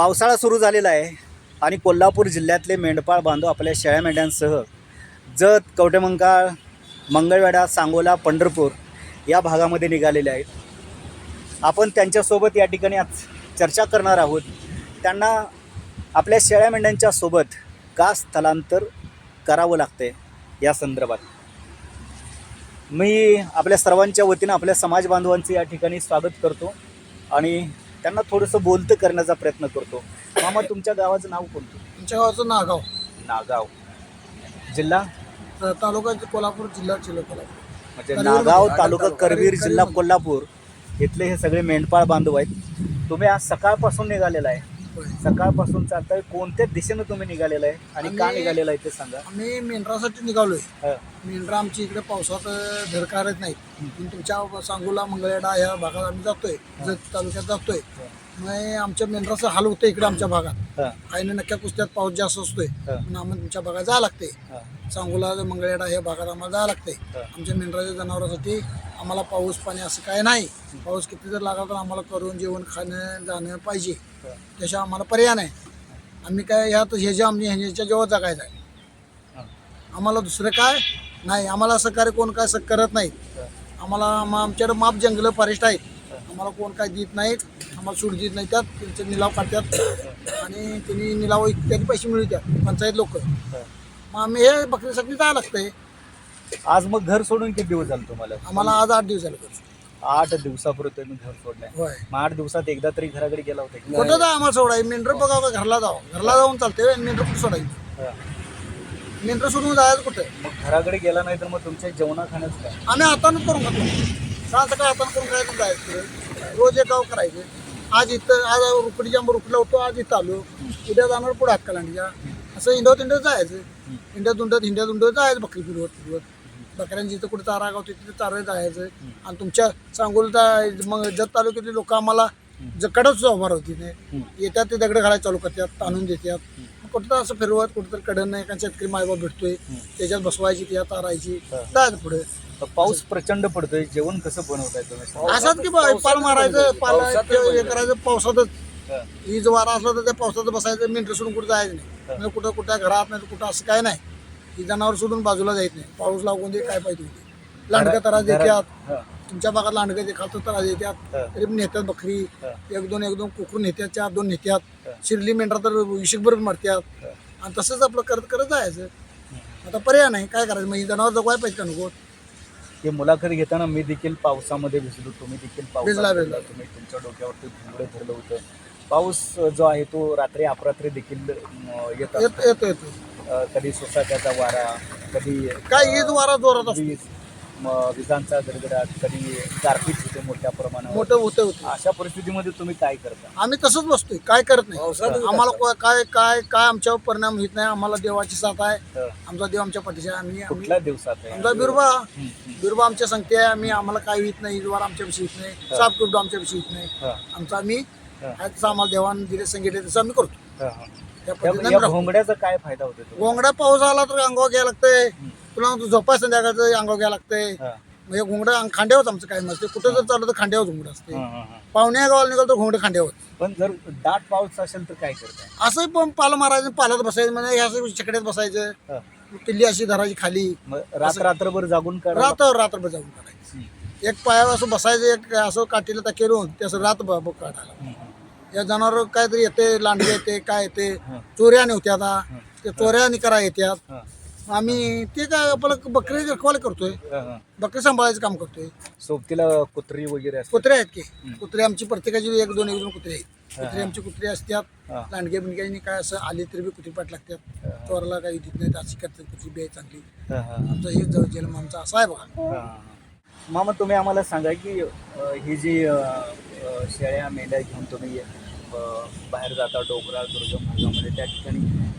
पावसाळा सुरू झालेला आहे आणि कोल्हापूर जिल्ह्यातले मेंढपाळ बांधव आपल्या शेळ्या मेंढ्यांसह जत कवटेमंकाळ मंगळवेढा सांगोला पंढरपूर या भागामध्ये निघालेले आहेत. आपण त्यांच्यासोबत या ठिकाणी आज चर्चा करणार आहोत. त्यांना आपल्या शेळ्या मेंढ्यांच्या सोबत का स्थलांतर करावं लागते या संदर्भात. मी आपल्या सर्वांच्या वतीनं आपल्या समाज बांधवांचं या ठिकाणी स्वागत करतो आणि त्यांना थोडंसं बोलतं करण्याचा प्रयत्न करतो मामा तुमच्या गावाचं नाव कोणतं आमच्या गावाचं नागाव नागाव जिल्हा तालुका कोल्हापूर जिल्हा जिल्हा कोल्हापूर म्हणजे करवीर नागाव. तालुका करवीर- जिल्हा. कोल्हापूर इथले हे सगळे मेंढपाळ बांधव आहेत तुम्ही आज सकाळपासून निघालेला आहे. सकाळपासून चालताय. कोणत्या दिशेनं तुम्ही निघालेला आहे आणि का आम्ही- निघालेला आहे ते सांगा. आम्ही मेंढरासाठी निघालोय. हा. मेंढरा आमची इकडे पावसात अं, धडकारत नाहीत. पण तुमच्या सांगोला मंगळवेढा ह्या भागात आम्ही जातोय. जत तालुक्यात जातोय. मग आमच्या मेंढराचं हाल होतं इकडे आमच्या भागात. हा, आईने नक्क्या कुस्त्यात पाऊस जास्त असतोय. हा. पण आम्हाला तुमच्या भागात जावं लागते हा, सांगोला मंगळवेढा ह्या भागात आम्हाला जावं लागते हा. आमच्या मेंढराच्या जनावरांसाठी आम्हाला पाऊस पाणी असं काय नाही. पाऊस किती जर लागला तर आम्हाला करून जेवण खाणं जाणं पाहिजे. हा. त्याशिवाय आम्हाला पर्याय नाही. आम्ही काय ह्यात ह्याच्या आम्ही ह्याच्या जेव्हा जगायचं आहे हा. आम्हाला दुसरं काय? नाही आम्हाला सहकार्य कोण काय असं करत नाहीत. हा. आम्हाला आम- आमच्याकडे माप जंगलं फॉरेस्ट आहेत. आम्हाला कोण काय देत नाहीत. आम्हाला सूट देत नाही त्यात त्यांचे निलाव काढतात. आणि त्यांनी निलाव इत्यादी पैसे मिळतात पंचायत लोक. मग आम्ही हे बकरीसाठी जावं लागतंय. आज मग घर सोडून किती दिवस झाले तुम्हाला? आम्हाला आज आठ दिवस झाले करू आठ दिवसापूर्वी तुम्ही घर सोडलंय. होय. मग आठ दिवसात एकदा तरी घराकडे गेला होता की? कुठं जा आम्हाला सोडाय मेंढर बघावं का घरला जावं? घरला जाऊन चालते मेंढर कुठं सोडायचं? हा. मेंढर सोडून जायचं कुठं? मग घराकडे गेला नाही तर मग तुमच्या जेवणा खाण्याचं काय? आम्ही हातानं करून खातो. सहा सकाळ हातानं करून खायचं जायचं. रोज एक गाव करायचं. आज इथं आज रुकडीच्या रुकडला होतो आज इथं आलो. उद्या जाणार पुढे हात असं इंडोत इंडोत जायचं. इंड्यात उंडत हिंड्यात उंडत जायचं बकरी फिरवत फिरवत. बकऱ्यांची इथं कुठं चारा गावते तिथे चारा जायचं. आणि तुमच्या सांगोलता मग जत तालुक्यातले लोक आम्हाला ज कडच उभार होती नाही येतात ते दगड घालायला चालू करतात ताणून देतात. कुठं असं फिरवत कुठं तर कडन नाही कारण शेतकरी मायबाप भेटतोय. त्याच्यात बसवायची त्याच्यात तारायची जायचं पुढे. तर पाऊस प्रचंड पडतोय जेवण कसं बनवताय तुम्ही? असंच की बा पाल मारायचं पाल हे करायचं पावसातच. हा. वीज वारा असला तर त्या पावसात बसायचं मेंढर सोडून कुठं जायचं नाही. म्हणजे कुठं कुठं घरात नाही तर कुठं असं काय नाही. ही जनावर सोडून बाजूला जायत नाही. पाऊस लागून दे काय पाहिजे होते. लांडगं त्रास देतात हा. तुमच्या भागात लांडगं दे खातो त्रास देतात हा. तरी पण नेतात बकरी. हा. एक दोन एक दोन कुकूर नेत्यात चार दोन नेत्यात. शिरली मेंढरा तर विषकभर मारत्यात आणि तसंच आपलं करत करत जायचं. आता पर्याय नाही. काय करायचं? मग ही जनावर जगवाय पाहिजे का नको? हे मुलाखत घेताना मी देखील पावसामध्ये भिजलो तुम्ही देखील पावसात भिजला, भिजला. भिजला. तुम्ही तुमच्या डोक्यावरती घुंगडं धरलं होतं पाऊस जो आहे तो रात्री अपरात्री देखील अ, येत असतो. येतो येतो येतो अ, कधी सोसाट्याचा वारा कधी काय ईद वारा जोरात असतो वीज विजांचा गडगडाट कधी गारपीट होते मोठ्या प्रमाणावर. मोठं होतं होतं. अशा परिस्थितीमध्ये तुम्ही काय करता? आम्ही तसंच बसतोय काय करत नाही. आम्हाला को- काय काय काय आमच्यावर परिणाम होत नाही आम्हाला देवाची साथ आहे. आमचा देव आमच्या पाठीशी आहे. आम्ही आम्ही- कुठल्या दिवसात आहे? आमचा बिरबा. बिरबा आमच्या संगती आहे आम्ही आम्हाला काय होत नाही इजवार आमच्यापाशी येत नाही साप कुरडो आमच्यापाशी येत नाही. हा, आमचं आम्ही हा. आम्हाला देवान दिले संगीत तसं आम्ही करतो. हा, हा. त्या पद्धतीने या राहतो. घोंगड्याचा काय फायदा होतो? घोंगडा पाऊस आला तर अंगावर घ्यायला लागतंय. तुला तू झोपाय संध्याकाळचं अंगावर घ्यायला लागतंय. हे. घोंगडं अंग- खांद्यावरच आमचं काय नसते कुठं जर चाललं तर खांद्यावर घोंगडं असते. पाहुण्या गावाला निघाल तर घोंगडं खांद्यावर पण जर दाट पाऊस असेल तर काय करताय? असं पण पाल मारायचं पालात बसायचं म्हणजे ह्या असं चकड्यात बसायचं. किल्ली अशी धरायची खाली. रात्रभर जागून रात्र रात्रभर जाऊन काढायचं. एक पायावर असं बसायचं एक असं काठीला त्या केरून ते असं रात काढायला या जनावर काहीतरी येते लांडगे येते काय येते. चोऱ्या नव्हत्या आता ते चोऱ्या निकरा येतात आम्ही ते काय आपलं बकरी रखवाले करतोय बकरी सांभाळायचं काम करतोय. सोबतीला कुत्री वगैरे असते कुत्रे आहेत की. कुत्रे आमची प्रत्येकाची एक दोन एक दोन कुत्रे आहेत. कुत्रे आमची कुत्रे असतात. हा. लांडगे बिंडग्यानी काय असं आले तरी बी कुत्री पाठ लागतात. चोराला काही देत नाहीत अशी करतात कुत्री बी आहे चांगली. हा, हा, आमचा हे जवळ जन्म आमचा असा आहे बघा. हा, हा. मामा तुम्ही आम्हाला सांगा की अ, ही जी अ, अ, शेळ्या मेंढ्या घेऊन तुम्ही बाहेर जाता डोंगराळ दुर्गम भागामध्ये त्या ठिकाणी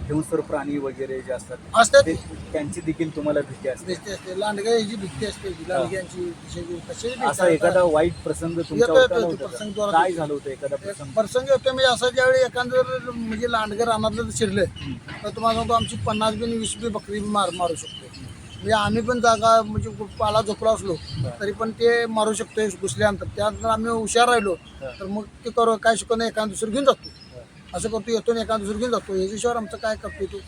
हिंसर प्राणी वगैरे जे असतात असतात. ते त्यांची देखील तुम्हाला भीती असते. भीती असते. भीती असते. लांडग्यांची भीती असा असते. एखादा वाईट प्रसंग तुमच्या येतो, येतो, आला तो होता प्रसंग का? जोरात काय. झालं होतं एखादा प्रसंग? प्रसंग येतो म्हणजे असं ज्यावेळी एखादं जर म्हणजे लांडगर रानातलं जर शिरलं तर तुम्हाला सांगतो आमची पन्नास बिन वीस बी बकरी मार मारू शकतो. म्हणजे आम्ही पण जागा म्हणजे पाला झोपला असलो तरी पण ते मारू शकतोय घुसल्यानंतर त्यानंतर आम्ही हुशार राहिलो. तर मग ते करू काय शिकवणं एखादं दुसरं घेऊन जातो. असं करतो येतो एका दुसरं घेऊन जातो. याच्याशिवाय आमचं काय करतो तो?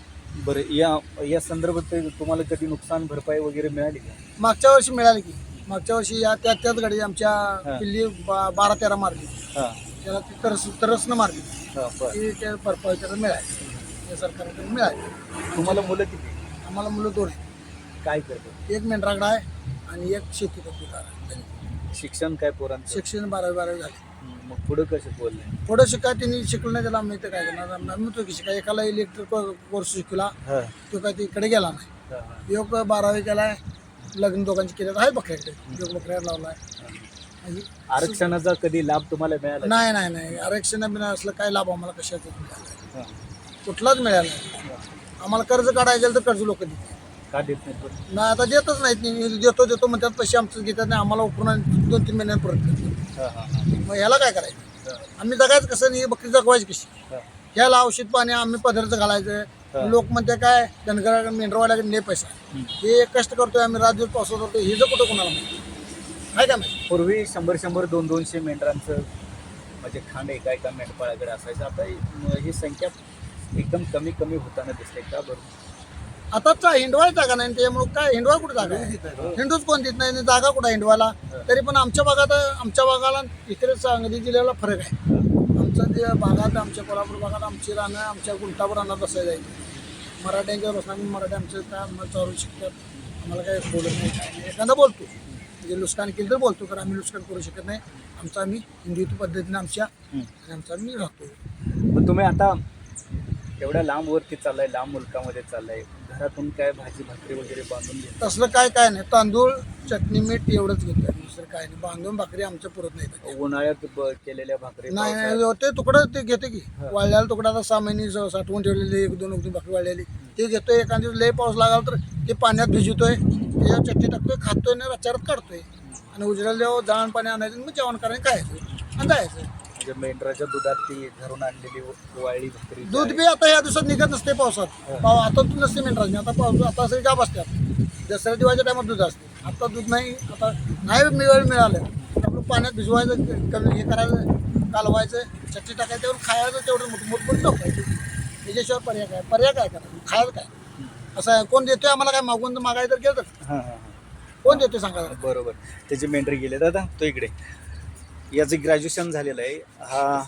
बरं या या संदर्भात तुम्हाला कधी नुकसान भरपाई वगैरे मिळाली का? मागच्या वर्षी मिळाली की. मागच्या वर्षी या त्या त्याच गाडी आमच्या. किल्ली बारा तेरा मारली. हां. त्याला ती तरस तरसनं मारली. हां ती त्या भरपाई त्याला मिळाली. त्या सरकारकडे मिळाली. तुम्हाला मुलं किती? आम्हाला मुलं दोन आहेत. काय करतो? एक मेंढरागडा आहे आणि एक शेती करतो आहे. शिक्षण काय पोरांचं? शिक्षण बारावी बारावी झाले. मग पुढं कसं बोललंय पुढं शिकाय त्यांनी शिकलं नाही त्याला आम्ही ते काय करणार? आम्ही म्हणतो की शिकाय एकाला इलेक्ट्रिक कोर्स शिकला हां. तो काय तिकडे गेला नाही. हां हां. योग बारावी केलाय लग्न दोघांची केलं आहे बकऱ्याकडे योग बकऱ्या लावलाय. आणि आरक्षणाचा कधी लाभ तुम्हाला मिळाला? नाही नाही नाही. आरक्षण बिना असलं काय लाभ आम्हाला कशाचा? मिळाला हां. कुठलाच मिळाला नाही. आम्हाला कर्ज काढायचं तर कर्ज लोक देतात का देत नाही आता देतच नाहीत. नाही देतो देतो म्हणतात पैसे आमचं घेतात नाही आम्हाला आणि दोन तीन महिन्यात परत करतात. हां हां हां. मग ह्याला काय करायचं? आम्ही जगायचं कसं नाही बकरी जगवायची कशी? ह्याला औषध पाणी आम्ही पदार्थ घालायचं. लोक म्हणते काय धनगर मेंढरवाल्याकडे नाही पैसा हं. कष्ट करतोय आम्ही रात दिवस पावसात करतोय हे जर कुठं कोणाला माहिती? आहे का नाही पूर्वी शंभर शंभर दोन दोनशे मेंढरांचं म्हणजे खांड एका एका मेंढपाळाकडे असायचं. आता ही- ही संख्या एकदम कमी कमी होताना दिसते. का बरं? आताचा हिंडवाय जागा नाही त्यामुळे काय हिंडवा कुठं जागा? हिंडूच कोण देत नाही जागा कुठं हिंडवायला? तरी पण आमच्या भागात आमच्या भागाला इकडे सांगली जिल्ह्याला फरक आहे. आमच्या जे भागात आमच्या कोल्हापूर भागात आमची रानं आमच्या गुंटावर रानात बसायला जायची मराठ्यांच्या बसणार मराठी आमचं काय आम्हाला चालू शिकतात? आम्हाला काय बोलत नाही. काय नाही एखादा बोलतो. म्हणजे लुस्कान केलं तर बोलतो कारण आम्ही लुस्कान करू शकत नाही. आमचं आम्ही हिंदू पद्धतीने आमच्या आमचा आम्ही राहतो. तुम्ही आता एवढ्या लांब वरती चाललाय लांब मुलकामध्ये चाललाय. घरातून काय भाजी भाकरी वगैरे बांधून घेत तसलं काय काय नाही. तांदूळ चटणी मीठ एवढंच घेतो. दुसरं काय नाही. बांधून भाकरी आमच्या पुरत नाही उन्हाळ्यात ब- केलेल्या भाकरी नाही पावसाळ्यात- नाही ते तुकडं ते घेते की. वाळल्याला तुकडा आता सहा महिने स- साठवून ठेवलेली एक दोन एक दोन भाकरी वाळलेली. ते घेतोय एखाद दिवस लय पाऊस लागला तर ते पाण्यात भिजवतोय त्याच्यावर चटणी टाकतोय खातोय ना रचारात काढतोय. आणि उजळ्याला जेव्हा जाळण पाणी आणायचं आणि मग जेवण करायचं खायचं. आणि जायचं. म्हणजे मेंढराच्या दुधात ती घरून आणलेली वाळली भाकरी दूध बी आता या दिवसात निघत नसते पावसात. पाव आता दूध नसते मेंढराचे आता पाऊस आता सगळी गाप असतात. दसऱ्या दिवाळीच्या टायमात दूध असते. आता दूध नाही आता नाही वेळ मिळालं. तर आपलं पाण्यात भिजवायचं कमी हे करायचं कालवायचं चटणी टाकायचं त्यावर खायचं तेवढं मोठं मोठं टाकायचं त्याच्याशिवाय पर्याय काय? पर्याय काय करायचं खायचं काय? असं आहे. कोण देतोय आम्हाला काय मागून मागायचं तर गेलं तर हां हां हां. कोण देतोय सांगा? बरोबर. त्याची मेंढरी गेले दादा तो इकडे. याचं ग्रॅज्युएशन झालेलं आहे. हा.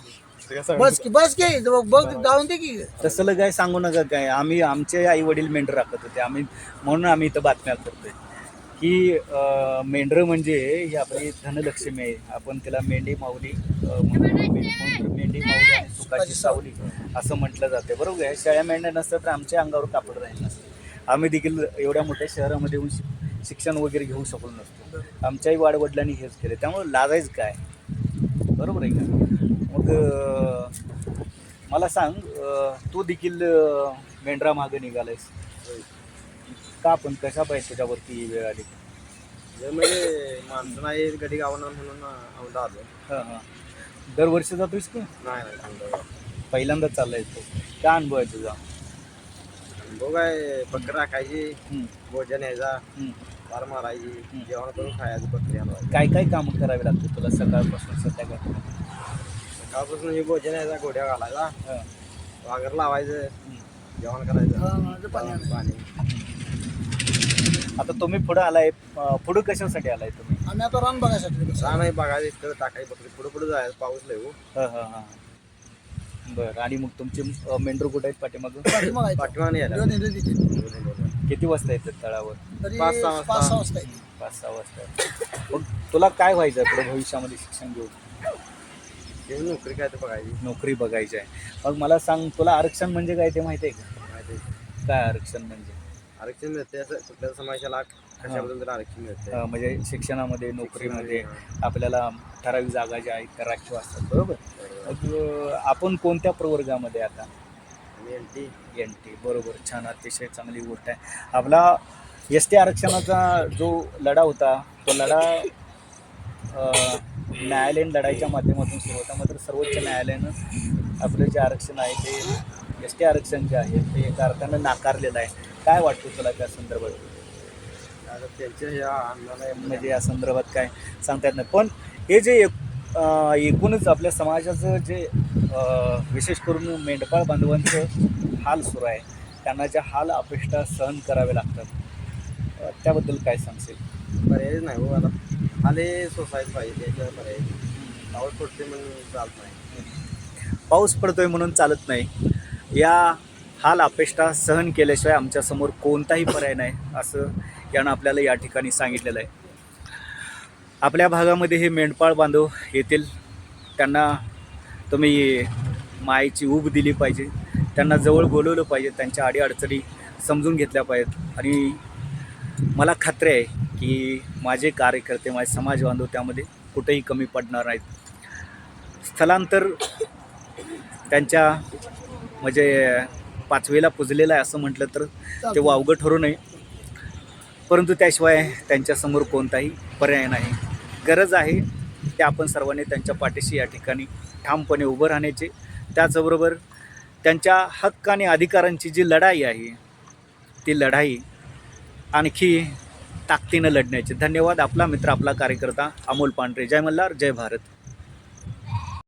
बस की बस की बघ जाऊन दे की. तसलं काय सांगू नका काय. आम्ही आमचे आई वडील मेंढर राखत होते. आम्ही म्हणून आम्ही इथं बातम्या करतोय. की मेंढरं म्हणजे ही आपली धनलक्ष्मी आहे. आपण तिला मेंढी माऊली मेंढी माऊली आणि सुखाची सावली असं म्हटलं जाते. बरोबर आहे? शेळ्या मेंढ्या नसतं तर आमच्या अंगावर कापड राहिलं नसतं. आम्ही देखील एवढ्या मोठ्या शहरामध्ये येऊन शिक- शिक्षण वगैरे घेऊ शकलो नसतो. आमच्याही वाडवडिलांनी हेच केलं. त्यामुळे लाजायचं काय? बरोबर आहे का? मग मला सांग तू देखील मेंढरा मागं निघालायस. का पण कशा पाहिजे तुझ्यावरती ही वेळ आली? म्हणजे माणसं नाही कधी गावणार म्हणून आमदा आलो. हां हां. दरवर्षी जातोयस का? नाही नाही पहिल्यांदाच चाललाय तो. काय अनुभव आहे तुझा? बघ काय बकरी राखायची हं, भोजन यायचा. हं. फार मारायची जेवण करून खायचं बकरी हलवायची काय काय कामं करावी लागते तुला सकाळपासून संध्याकाळ? सकाळपासून हे भोजन यायचा घोड्या घालायचा हां. वागर लावायचं. जेवण करायचं. ते पाणी आता तुम्ही पुढं आलाय अं, पुढं कशासाठी आलाय तुम्ही? आम्ही आता रान बघायसाठी. सहा नाही बघायचं इकडे टाकायची बकरी पुढे पुढे जायचं पाऊस लय हो. हां हां हां. बरं आणि मग तुमचे अं, मेंढरू कुठे आहेत पाठीमागून पाठीमागं आहे. पाठीमाने यायला दोन. किती वाजता येतात तळावर? तरी पाच सहा वाजता. पाच सहा वाजता येईल. पाच सहा वाजता. मग तुला काय व्हायचं आहे पुढे भविष्यामध्ये शिक्षण घेऊन? ते नोकरी काय तर बघायची. नोकरी बघायची आहे. मग मला सांग तुला आरक्षण म्हणजे काय ते माहिती आहे का? माहिती काय आरक्षण म्हणजे? आरक्षण मिळते असं कुठल्या समाजाला कशाबद्दल तर आरक्षण मिळते अं, म्हणजे शिक्षणामध्ये नोकरीमध्ये आपल्याला ठराविक जागा ज्या आहेत त्या राखीव असतात बरोबर? मग अं, आपण कोणत्या प्रवर्गामध्ये आता? एन टी एन टी बरोबर. छान अतिशय चांगली गोष्ट आहे. आपला एस टी आरक्षणाचा जो लढा होता तो लढा न्यायालयीन लढाईच्या माध्यमातून सुरू होता. मात्र सर्वोच्च न्यायालयानं आपलं जे आरक्षण आहे ते एस टी आरक्षण जे आहे ते एका अर्थानं नाकारलेलं आहे. काय वाटतं तुला त्या संदर्भात? आता त्यांच्या ह्या आंदोलन म्हणजे या संदर्भात काय सांगता येत नाही. पण हे जे एकूणच आपल्या समाजाचं जे विशेष करून मेंढपाळ बांधवांचं हाल सुरू आहे. त्यांना ज्या हाल अपेक्षा सहन करावे लागतात त्याबद्दल काय सांगशील? पर्यायच नाही हो आता आले सोसायटी पाहिजे त्याच्यावर पर्याय पाऊस पडते म्हणून चालत नाही. पाऊस पडतोय म्हणून चालत नाही. या हाल अपेष्टा सहन केल्याशिवाय आमच्यासमोर कोणताही पर्याय नाही असं यानं आपल्याला या ठिकाणी सांगितलेलं आहे. आपल्या भागामध्ये हे मेंढपाळ बांधव येतील त्यांना तुम्ही मायेची ऊब दिली पाहिजे. त्यांना जवळ बोलवलं पाहिजे त्यांच्या अडीअडचणी समजून घेतल्या पाहिजेत. आणि मला खात्री आहे की माझे कार्यकर्ते माझे समाज बांधव त्यामध्ये कुठेही कमी पडणार नाहीत. स्थलांतर त्यांच्या म्हणजे पाचवीला पुजलेलं आहे असं म्हटलं तर ते वावगं ठरू नये. परंतु त्याशिवाय त्यांच्यासमोर कोणताही पर्याय नाही. गरज आहे ते आपण सर्वांनी त्यांच्या पाठीशी या ठिकाणी ठामपणे उभं राहण्याचे. त्याचबरोबर त्यांच्या हक्क आणि अधिकारांची जी लढाई आहे ती लढाई आणखी ताकदीनं लढण्याची. धन्यवाद आपला मित्र आपला कार्यकर्ता अमोल पांढरे. जय मल्हार जय भारत.